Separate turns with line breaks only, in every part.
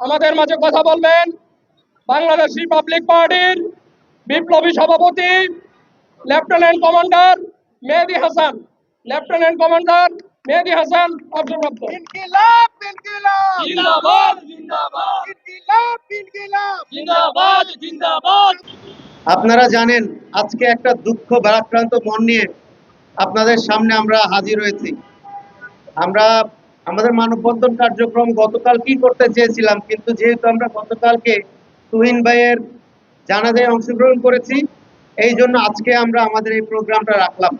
আমাদের মাঝে কথা বলবেন বাংলাদেশ রিপাবলিক পার্টির বিপ্লবী সভাপতি lieutenant commander Mehedi Hasan. Lieutenant commander Mehedi Hasan অবসরপ্রাপ্ত
ইনকিলাব ইনকিলাব।
জিন্দাবাদ জিন্দাবাদ।
ইনকিলাব ইনকিলাব।
জিন্দাবাদ জিন্দাবাদ।
আপনারা জানেন আজকে একটা দুঃখ ভারাক্রান্ত মন নিয়ে আপনাদের সামনে আমরা হাজির হয়েছি। আমরা আমাদের মানববন্ধন কার্যক্রম গতকাল কি করতে চেয়েছিলাম, কিন্তু যেহেতু আমরা গতকালকে তুহিন ভাইয়ের জানাজায় অংশগ্রহণ করেছি, এই জন্য আজকে আমরা আমাদের এই প্রোগ্রামটা রাখলাম।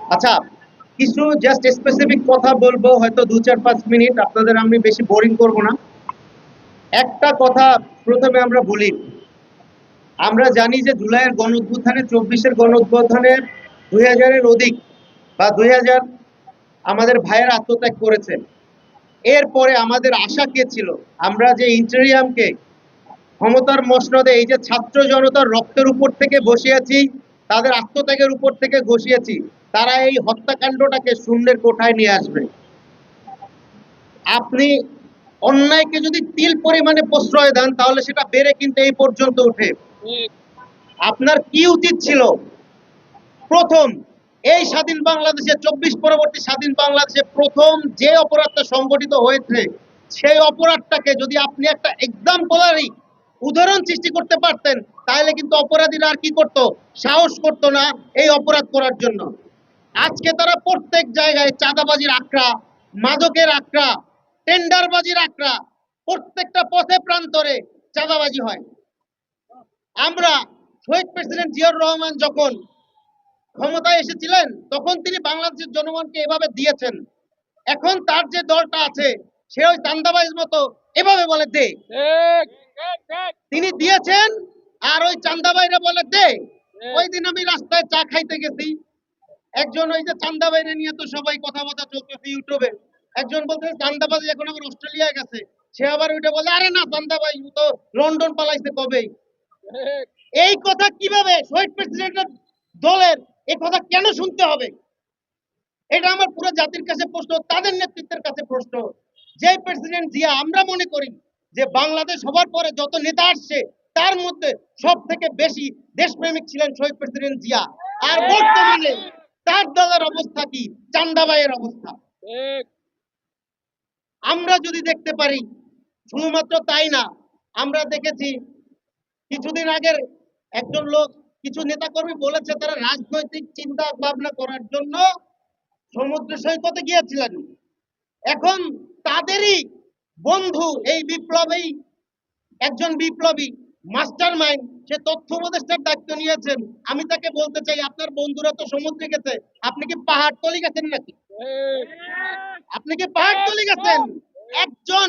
আচ্ছা কিছু জাস্ট স্পেসিফিক কথা বলব, হয়তো দু চার পাঁচ মিনিট, আপনাদের আমি বেশি বোরিং করব না। একটা কথা প্রথমে আমরা বলি, আমরা জানি যে জুলাইয়ের গণ উত্থানে চব্বিশের গণ উত্থানের দুই হাজারের অধিক বা দুই হাজার আমাদের ভাইয়ের আত্মত্যাগ করেছেন। এরপরে আমাদের আশা কে ছিল? আমরা যে ইন্টেরিয়ামকে ক্ষমতার মসনদে এই যে ছাত্র জনতার রক্তের উপর থেকে বসিয়েছি তাদের আত্মত্যাগের উপর থেকে ঘষিয়েছি তারা এই হত্যাকাণ্ডটাকে শূন্যের কোঠায় নিয়ে আসবে। আপনি অন্যায়কে যদি তিল পরিমাণে প্রশ্রয় দেন তাহলে সেটা বেড়ে কিন্তু এই পর্যন্ত উঠে আপনার কি উচিত ছিল? প্রথম এই স্বাধীন বাংলাদেশে চব্বিশ পরবর্তী স্বাধীন বাংলাদেশে প্রথম যে অপরাধটা সংগঠিত হয়েছে, সেই অপরাধটাকে যদি আপনি একটা এক্সাম্পলারি উদাহরণ সৃষ্টি করতে পারতেন, তাহলে কিন্তু অপরাধীরা আর কি করত? সাহস করতো না এই অপরাধ করার জন্য। আজকে তারা প্রত্যেক জায়গায় চাঁদাবাজির আখড়া, মাদকের আখড়া, টেন্ডারবাজির আখড়া, প্রত্যেকটা পথে প্রান্তরে চাঁদাবাজি হয়। আমরা শহীদ প্রেসিডেন্ট জিয়াউর রহমান যখন ক্ষমতায় এসেছিলেন তখন তিনি বাংলাদেশের জনগণকে এভাবে দিয়েছেন। এখন তার যে দলটা আছে সে ওই চান্দাবাজির মতো এভাবে বলে দে। তিনি দিয়েছেন আর ওই চান্দাবাইরা বলে দে। ওই দিন আমি রাস্তায় চা খাইতে গেছি। একজন ওই যে চান্দা বাইরে নিয়ে তো সবাই কথা বথা চলতেছে ইউটিউবে। একজন বলতে চান্দাবাজ এখন আবার অস্ট্রেলিয়ায় গেছে। সে আবার ওইটা বলে আরে না চান্দাবাই তো লন্ডন পালাইছে কবেই? এই কথা কীভাবে শহীদ প্রেসিডেন্টের দলের এই কথা কেন শুনতে হবে? এটা আমার পুরো জাতির কাছে প্রশ্ন, তাদের নেতৃত্বের কাছে প্রশ্ন। যে প্রেসিডেন্ট জিয়া, আমরা মনে করি যে বাংলাদেশ হবার পরে যত নেতা আসছে, তার মধ্যে সব থেকে বেশি দেশপ্রেমিক ছিলেন শহীদ প্রেসিডেন্ট জিয়া। আর বর্তমানে তার দলের অবস্থা কি? চান্দাবাইয়ের অবস্থা। আমরা যদি দেখতে পারি, শুধুমাত্র তাই না, আমরা দেখেছি কিছুদিন আগের একজন লোক কিছু নেতাকর্মী বলেছে তারা রাজনৈতিক চিন্তা ভাবনা করার জন্য সমুদ্র সৈকতে গিয়েছিলেন। এখন তাদেরই বন্ধু এই বিপ্লবী, একজন বিপ্লবী মাস্টার মাইন্ড সে তথ্য উপদেষ্টার দায়িত্ব নিয়েছেন। আমি তাকে বলতে চাই, আপনার বন্ধুরা তো সমুদ্রে গেছে, আপনি কি পাহাড় তলি গেছেন নাকি? আপনি কি পাহাড় তলি গেছেন? একজন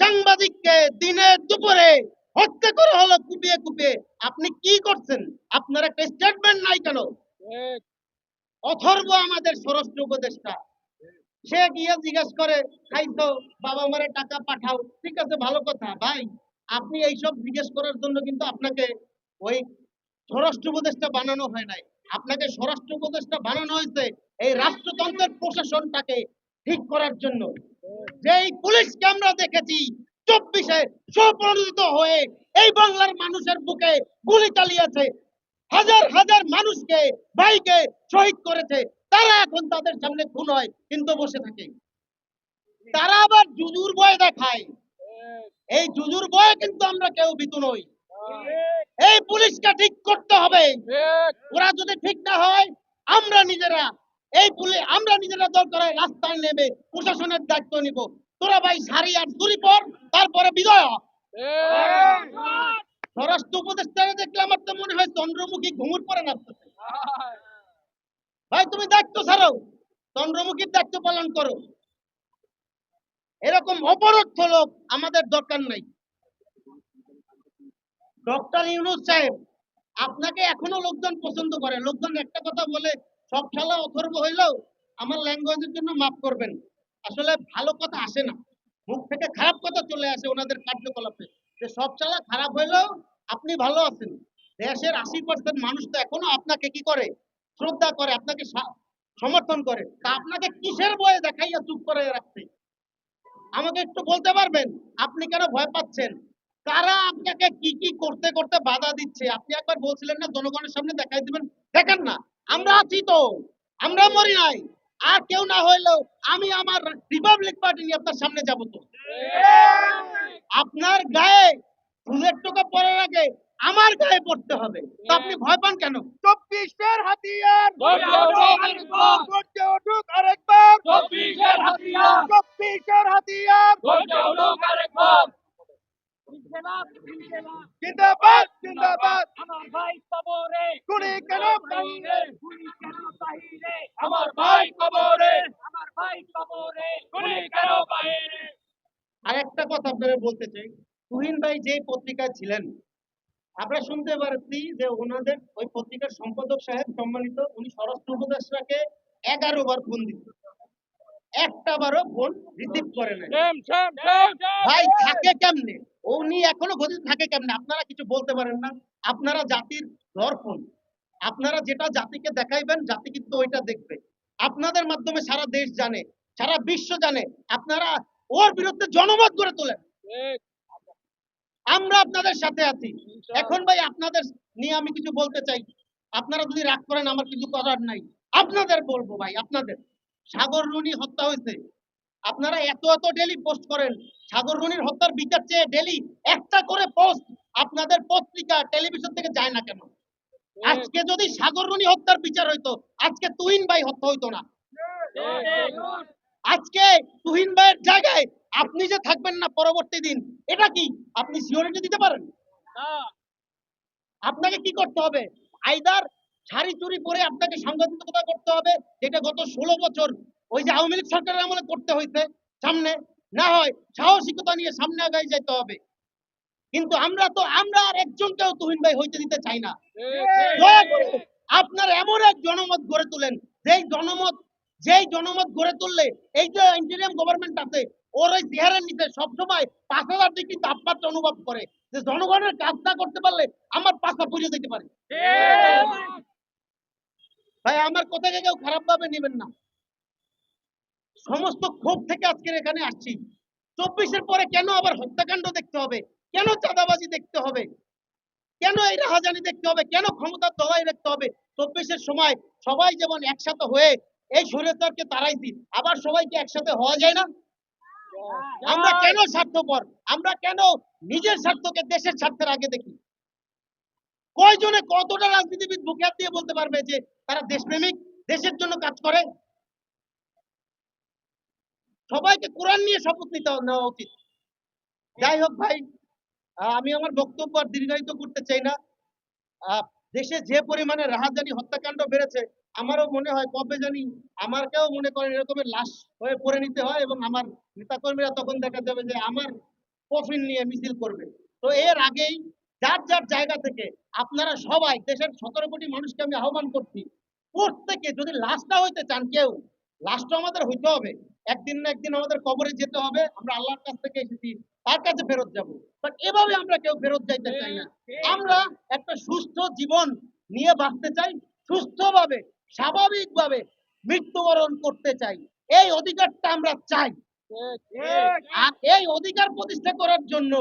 সাংবাদিককে দিনের দুপুরে হত্যা করা হলো, কুপিয়ে কুপিয়ে। আপনি কি করছেন? আপনার একটা স্টেটমেন্ট নাই কেন? অথর্ব আমাদের স্বরাষ্ট্র উপদেষ্টা। সে গিয়ে জিজ্ঞেস করে বাবা মারে টাকা পাঠাও। ঠিক আছে, ভালো কথা। ভাই, আপনি এইসব জিজ্ঞেস করার জন্য কিন্তু আপনাকে ওই স্বরাষ্ট্র উপদেষ্টা বানানো হয় নাই। আপনাকে স্বরাষ্ট্র উপদেষ্টা বানানো হয়েছে এই রাষ্ট্রতন্ত্রের প্রশাসনটাকে ঠিক করার জন্য। যেই পুলিশকে আমরা দেখেছি চব্বিশে স্বপ্রণোদিত হয়ে এই বাংলার মানুষের বুকে গুলি চালিয়েছে। হাজার হাজার মানুষকে, ভাইকে শহীদ করেছে। তারা এখন তাদের সামনে খুন হয় কিন্তু বসে থাকে। তারা আবার জুজুর ভয় দেখায়। এই জুজুর ভয়ে কিন্তু আমরা কেউ ভীতু নই। এই পুলিশকে ঠিক করতে হবে। ওরা যদি ঠিক না হয়, আমরা নিজেরা, এই পুলিশ আমরা নিজেরা দরকার রাস্তায় নেমে প্রশাসনের দায়িত্ব নিব। তোরা ভাই সারি আর চুরি পর তারপরে বিজয়। হ। স্বরাষ্ট্র উপদেষ্টারে দেখলে আমার তো মনে হয় চন্দ্রমুখী ঘুমুর পরে ভাই তুমি দায়িত্ব ছাড়ো। চন্দ্রমুখীর দায়িত্ব পালন করো। এরকম অপরত্থ লোক আমাদের দরকার নাই। ডক্টর ইউনুস সাহেব আপনাকে এখনও লোকজন পছন্দ করে। লোকজন একটা কথা বলে সব খেলা অথর্ব হইলেও আমার ল্যাঙ্গুয়েজের জন্য মাফ করবেন। আসলে ভালো কথা আসে না। মুখ থেকে খারাপ কথা চলে আসে ওনাদের কার্যকলাপে। যে সব চালা খারাপ হইলেও আপনি ভালো আছেন। দেশের আশি পার্সেন্ট মানুষ তো এখনও আপনাকে কি করে? শ্রদ্ধা করে, আপনাকে সমর্থন করে। তা আপনাকে কিসের বয়ে দেখাইয়া চুপ করে রাখছে? আমাকে একটু বলতে পারবেন? আপনি কেন ভয় পাচ্ছেন? কারা আপনাকে কি কি করতে করতে বাধা দিচ্ছে? আপনি একবার বলছিলেন না, জনগণের সামনে দেখাই দিবেন। দেখেন না, আমরা আছি তো। আমরা মরি নাই। আর কেউ না হইলেও আমি আমার রিপাবলিক পার্টি নিয়ে আপনার সামনে যাব তো। আপনার গায়ে ফুলের টোকা পড়ার আগে আমার গায়ে পড়তে হবে। তো আপনি ভয় পান কেন?
চব্বিশের হাতিয়ার।
উঠুক আরেকবার। চব্বিশের হাতিয়ার।
চব্বিশের হাতিয়ার।
গর্জে উঠুক আরেকবার।
জিন্দাবাদ জিন্দাবাদ।
আমার ভাই
গুলি কেন বাহিরে
গুলি কেন বাহিরে
আমার ভাই কবরে
আমার ভাই কবরে
গুলি কেন বাইরে
আরেকটা কথা আপনারা বলতে চাই। তুহিন ভাই যে পত্রিকায় ছিলেন আমরা শুনতে পারছি যে ওনাদের ওই পত্রিকার সম্পাদক সাহেব সম্মানিত উনি স্বরাষ্ট্র উপদেষ্টাকে এগারো বার ফোন দিত একটা বারও ফোন রিসিভ করে নাই। ভাই থাকে কেমনে? উনি এখনও গতি থাকে কেমনে? আপনারা কিছু বলতে পারেন না। আপনারা জাতির দর্পণ। আপনারা যেটা জাতিকে দেখাইবেন জাতি কিন্তু ওইটা দেখবে। আপনাদের মাধ্যমে সারা দেশ জানে সারা বিশ্ব জানে। আপনারা ওর বিরুদ্ধে জনমত গড়ে তোলেন। আমরা আপনাদের সাথে আছি। এখন ভাই আপনাদের নিয়ে আমি কিছু বলতে চাই। আপনারা যদি রাগ করেন আমার কিছু করার নাই। আপনাদের বলব ভাই আপনাদের। সাগর রুনি হত্যা হয়েছে। আপনারা এত এত ডেলি পোস্ট করেন। সাগর রুনির হত্যার বিচার চেয়ে ডেলি একটা করে পোস্ট আপনাদের পত্রিকা টেলিভিশন থেকে যায় না কেন? আজকে যদি সাগর রুনি হত্যার বিচার হইতো আজকে তুহিন ভাই হত্যা হইতো না। আজকে তুহিন ভাইয়ের জায়গায় আপনি যে থাকবেন না পরবর্তী দিন এটা কি? আপনি সিওরিটি দিতে পারেন? আপনাকে কি করতে হবে? আইদার শাড়ি চুরি পরে আপনাকে সাংবাদিকতা করতে হবে যেটা গত ষোলো বছর ওই যে আওয়ামী লীগ সরকারের আমলে করতে হয়েছে সামনে। না হয় সাহসিকতা নিয়ে সামনে আগাই যেতে হবে। কিন্তু আমরা তো আমরা আর একজনকেও তুহিন ভাই হইতে দিতে চাই না। আপনার এমন এক জনমত গড়ে তোলেন যেই জনমত যেই জনমত গড়ে তুললে এই যে ইন্টারিয়াম গভর্নমেন্ট আছে ওর ওই চেহারার নিচে সবসময় পাঁচ হাজার ডিগ্রি তাপমাত্রা অনুভব করে যে জনগণের কাজ না করতে পারলে আমার পাশা পুড়িয়ে দিতে পারে। ভাই, আমার কথাকে কেউ খারাপ ভাবে নেবেন না। সমস্ত ক্ষোভ থেকে আজকের এখানে আসছি। চব্বিশের পরে কেন আবার হত্যাকাণ্ড দেখতে হবে? কেন চাঁদাবাজি দেখতে হবে? কেন এই রাহাজানি দেখতে হবে? কেন ক্ষমতার দলাই দেখতে হবে? চব্বিশের সময় সবাই যেমন একসাথে হয়ে এই স্বৈরাচারকে দিন, আবার সবাইকে একসাথে হওয়া যায় না? আমরা কেন স্বার্থপর? আমরা কেন নিজের স্বার্থকে দেশের স্বার্থের আগে দেখি? কয়জনে কতটা রাজনীতিবিদ বুকে হাত দিয়ে বলতে পারবে যে তারা দেশপ্রেমিক দেশের জন্য কাজ করে? সবাইকে কোরআন নিয়ে শপথ নিতে নেওয়া উচিত। যাই হোক ভাই আমি আমার বক্তব্য আর দীর্ঘায়িত করতে চাই না। দেশে যে পরিমাণে রাহাজানি হত্যাকাণ্ড বেড়েছে আমারও মনে হয় কবে জানি আমারকেও মনে করেন এরকমের লাশ হয়ে পড়ে নিতে হয় এবং আমার নেতাকর্মীরা তখন দেখা যাবে যে আমার কফিন নিয়ে মিছিল করবে। তো এর আগেই যার যার জায়গা থেকে আপনারা সবাই দেশের সতেরো কোটি মানুষকে আমি আহ্বান করছি প্রত্যেকে যদি লাশটা হইতে চান কেউ লাশটা আমাদের হইতে হবে। একদিন না একদিন আমাদের কবরে যেতে হবে আমরা আল্লাহর কাছ থেকে এসেছি তার কাছে ফেরত যাব। বাট এভাবে আমরা কেউ ফেরত যাইতে চাই না। আমরা একটা সুস্থ জীবন নিয়ে বাঁচতে চাই সুস্থভাবে স্বাভাবিকভাবে মৃত্যুবরণ করতে চাই। এই অধিকারটা আমরা চাই। আর এই অধিকার প্রতিষ্ঠা করার জন্য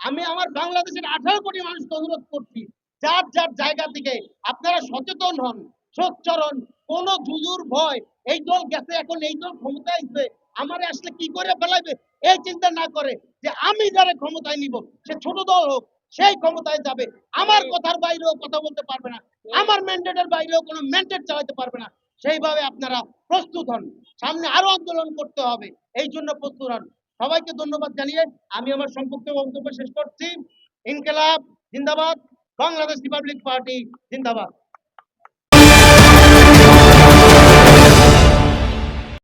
আমি আমার বাংলাদেশের আঠারো কোটি মানুষকে অনুরোধ করছি, যার যার জায়গা থেকে আপনারা সচেতন হন সোচ্চরণ কোন জুজুর ভয়, এই দল গেছে এখন, এই দল ক্ষমতায় আসবে আমারে আসলে কি করে ফেলাইবে? এই চিন্তা না করে যে আমি যারা ক্ষমতায় নিব, সে ছোট দল হোক সেই ক্ষমতায় যাবে। আমার কথার বাইরেও কথা বলতে পারবে না। আমার ম্যান্ডেটের বাইরেও কোনো ম্যান্ডেট চালাতে পারবে না। সেইভাবে আপনারা প্রস্তুত হন। সামনে আরও আন্দোলন করতে হবে। এই জন্য প্রস্তুত হন। সবাইকে ধন্যবাদ জানিয়ে আমি আমার সম্পর্কে বক্তব্য শেষ করছি। ইনকেলাব জিন্দাবাদ। বাংলাদেশ রিপাবলিক পার্টি জিন্দাবাদ।